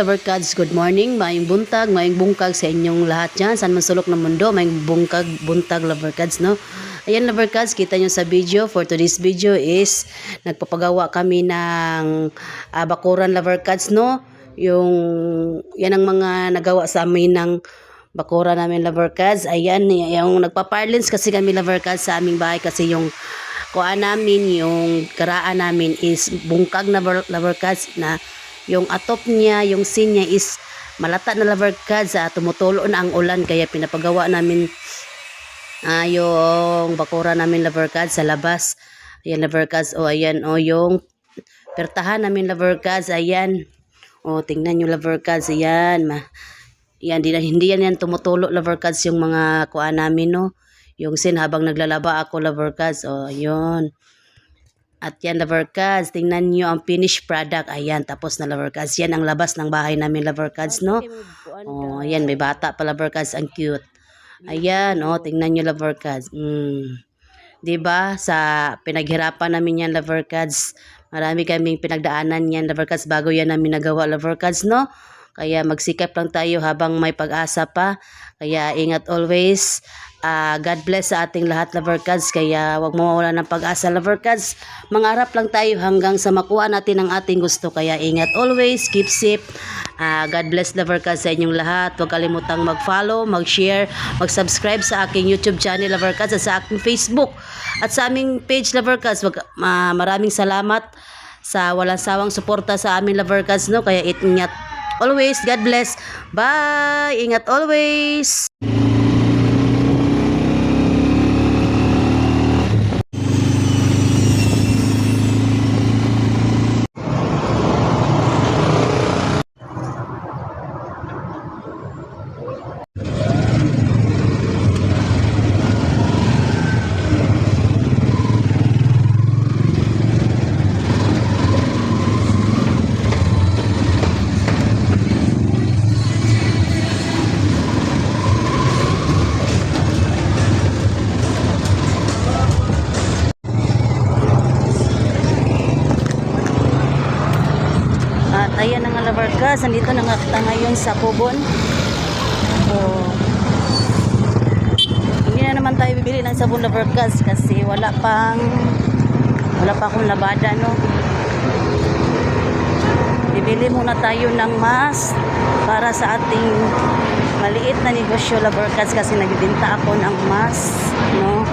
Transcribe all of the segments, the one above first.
lover cards, good morning, maayong buntag, maayong bungkag sa inyong lahat dyan. Saan man sulok ng mundo, maayong bungkag, buntag, lover cards, no? Ayan, lover cards, kita nyo sa video. For today's video is, nagpapagawa kami ng ah, bakuran lover cards, no? Yung, yan ang mga nagawa sa amin ng bakura namin lover cards. Ayan, yung nagpa-parlance kasi kami lover cards sa aming bahay kasi yung kuha namin, yung karaan namin is bungkag na lover cards na yung atop niya, yung scene niya is malata na cards sa tumutulo na ang ulan kaya pinapagawa namin ah yung bakura namin cards sa labas. Ayan cards o ayan o yung pertahan namin cards ayan. O tingnan nyo lover cards ayan. Ma yan, di, hindi yan yan tumutulo lover cards yung mga kuha namin no. Yung scene habang naglalaba ako lover cards. O yun. At yan, lover cards, tingnan nyo ang finished product. Ayan, tapos na lover cards. Yan ang labas ng bahay namin, lover cards, no? Oh, ayan, may bata pa, lover cards. Ang cute. Ayan, oh, tingnan nyo, lover cards. Mm. 'Di ba Sa pinaghirapan namin yan, lover cards. Marami kaming pinagdaanan yan, lover cards, bago yan namin nagawa, lover cards, no? Kaya magsikap lang tayo habang may pag-asa pa. Kaya ingat always. Ah, God bless sa ating lahat, lover cards. Kaya wag mo mawala ng pag-asa, lover cards. Mangarap lang tayo hanggang sa makuha natin ang ating gusto. Kaya ingat always. Keep safe. Ah, God bless, lover cards, sa inyong lahat. Huwag kalimutang mag-follow, mag-share, mag-subscribe sa aking YouTube channel, lover cards, at sa aking Facebook. At sa aming page, lover cards. Wag, ah, maraming salamat sa walang sawang suporta sa amin, lover cards, no? Kaya ingat always. God bless. Bye. Ingat always. Cards. Nandito na nga kita ngayon sa Kubon. So, hindi na naman tayo bibili ng sabon lover cards kasi wala pang wala pa akong labada no. Bibili muna tayo ng mask para sa ating maliit na negosyo lover cards kasi nagbibenta ako ng mask no.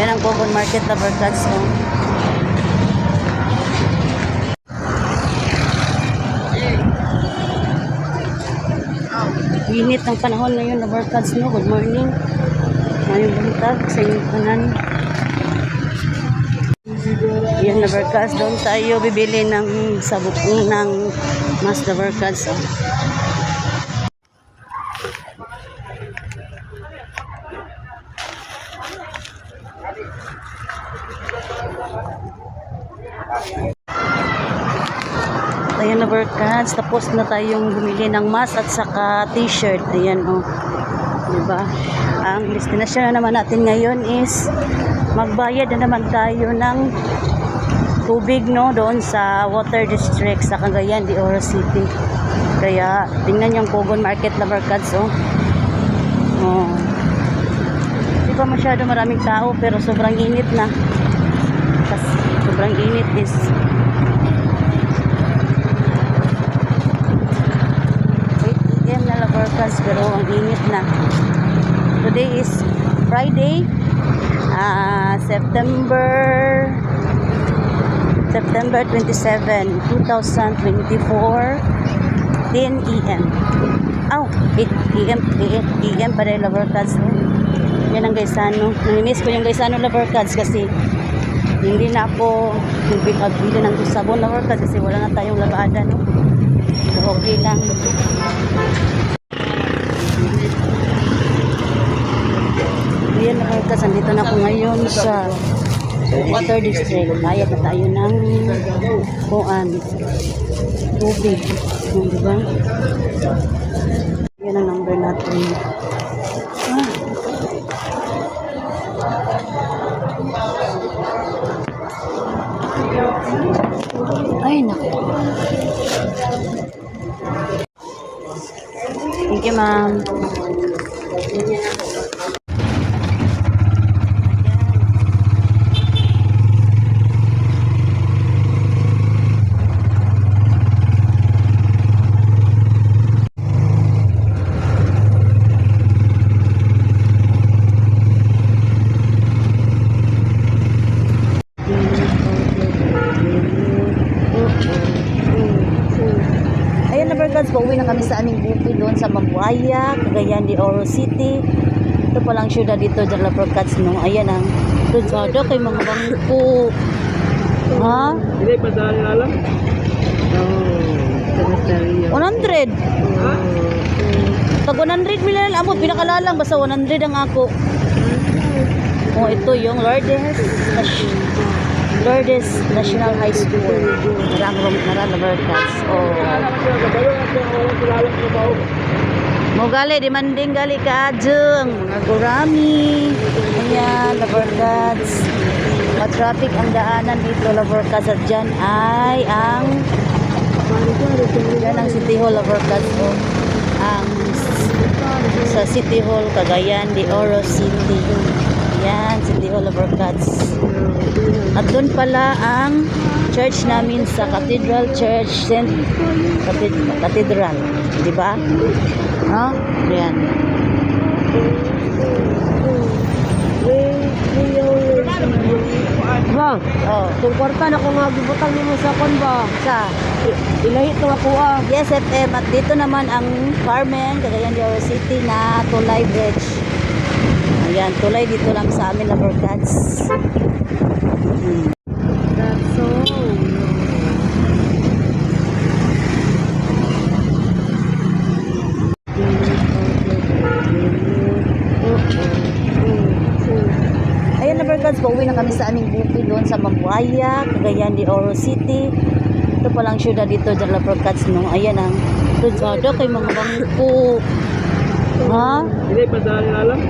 Yan ang Kubon Market lover cards no. Init ng panahon ngayon na barkads no. Good morning. Ngayong buntag sa inyong kanan. Yan na barkads. Doon tayo bibili ng sabuk ng mas na barkads. Oh. Ayan na barkads. Tapos na tayong bumili ng mask at saka t-shirt. Ayan o. Oh. Diba? Ang destinasyon na naman natin ngayon is magbayad na naman tayo ng tubig no doon sa water district sa Cagayan de Oro City. Kaya tingnan yung Pogon Market na barkads oh. Oh. Hindi pa masyado maraming tao pero sobrang init na. Kasi sobrang init is 8 na laborkas pero ang init na. Today is Friday, ah September September 27, 2024, 10 a.m. Aw, 8 p.m. 8 p.m. para yung laborkas. Yan ang gaysano. Namimiss ko yung gaysano laborkas kasi hindi na ako nagbibili ng sabon laborkas kasi wala na tayong labada. No? So, okay lang. Ayan na Marcas, andito na ako ngayon sa Water District. Bayad na tayo ng kuan, tubig. Diba? Yan ang number natin. Ah. Ay, naku. Na Bergads, pauwi na kami sa aming bukid doon sa Mabuaya, Cagayan de Oro City. Ito palang syudad dito, dyan na Bergads, no? Ayan ang, doon sa do, kay mga bangko. Ha? Hindi pa dahil alam? Oo. 100. Ha? Tag 100 million amo pinakalalang basta 100 ang ako. Oh, ito yung Lourdes Nas- Lourdes National High School. Marang marang Bergads. Oh. Mo gali demanding gali ka adjung mga gurami. Ayan, Labergads. Ma-traffic ang daanan dito, Labergads. At dyan ay ang yan ang City Hall, Labergads. Oh. Ang sa City Hall, Cagayan de Oro City. Yan, City Hall, Labergads. At doon pala ang church namin sa Cathedral Church St. Cathed- Cathedral. Di ba? No? Yan. Ba, Oh. itong kwarta na kung nga gibutang nimo sa kon ba? Sa Ilahi to ako ah. Yes FM at dito naman ang Carmen, Cagayan de Oro City na Tulay Bridge. Ayan, tulay dito lang sa amin, Laborcats. Hmm. That's so. Ayan na Bergads, pauwi na kami sa aming bukid doon sa Mabuaya, Cagayan de Oro City. Ito palang syudad dito, dyan na Bergads, no? Ayan ang, doon sa kay mga bangko. Ha? Hindi pa dahil alam?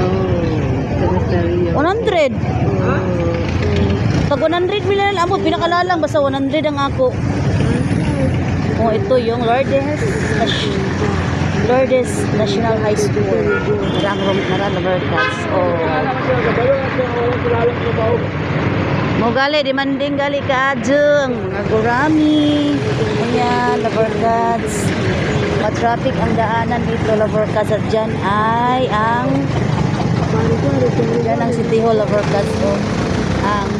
Oo. 100. Ha? Tag 100 million amo pinakalalang basta 100 ang ako. Oh, ito yung Lourdes Lourdes National High School. Marang marang Bergads. Oh. Mo gali demanding gali ka adjung mga gurami. Ayan, Labergads. Ma-traffic ang daanan dito, Labergads. At dyan ay ang yan ang City Hall, Labergads. Oh. Ang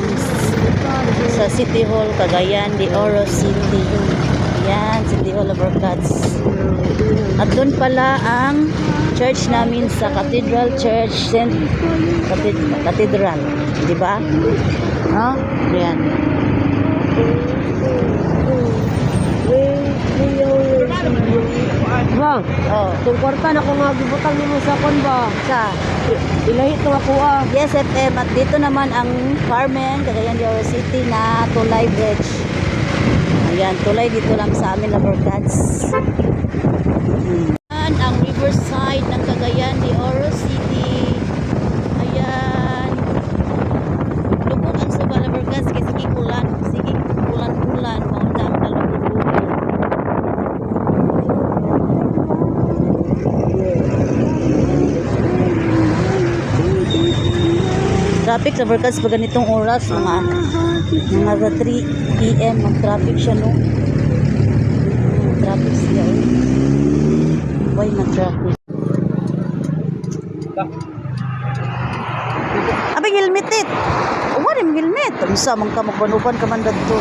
sa City Hall, Cagayan de Oro City. Yan, City Hall, Labergads. At doon pala ang church namin sa Cathedral Church St. Cathed- Cathedral. Di ba? No? Yan. Ba, Oh. itong kwarta na kung nga gibutang nimo sa kon ba? Sa Ilahi to ako ah. Yes FM at dito naman ang Carmen, Cagayan de Oro City na Tulay Bridge. Ayan, tulay dito lang sa amin, Laborcats. Hmm. Ayan ang riverside ng Cagayan de Oro City. Ayan. Lubog ang suba, Laborcats. Kaya sige kulan, sige kulan-kulan. Mauna ang kalubog-lubog. Traffic sa Laborcats pag ganitong oras, mga mga 3 p.m. ang traffic siya no. Traffic siya. Oh. Boy, mag-traffic. Abang helmet it. Uwan yung helmet. Ang isa, mang ka magbanuban ka man dito.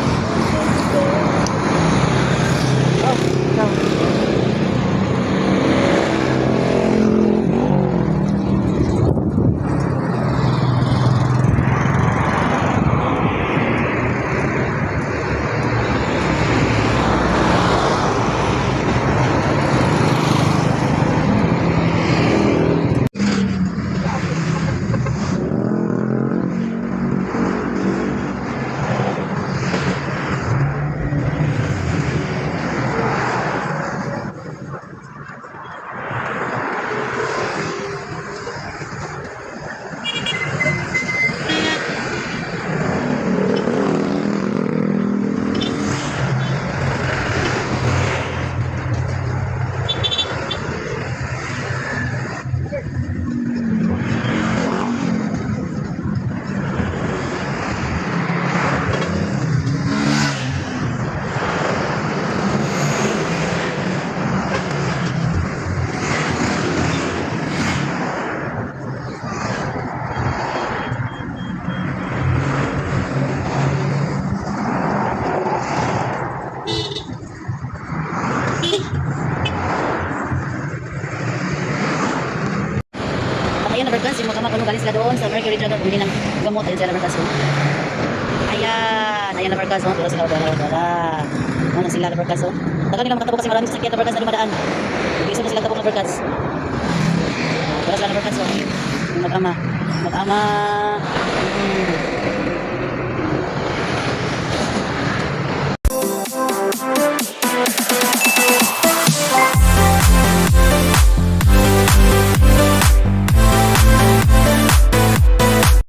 Gamot. Ayan sila Labarkas. oh. Ayan, ayan Labarkas. Oh. Pero sila wala, wala. Ano sila Labarkas. Oh. Tagal nila makatabok kasi maraming sasakyan Labarkas na dumadaan. Iso na sila tabok Labarkas. Pero sila Labarkas. Oh. Yung mag-ama. Mag-ama. Hmm.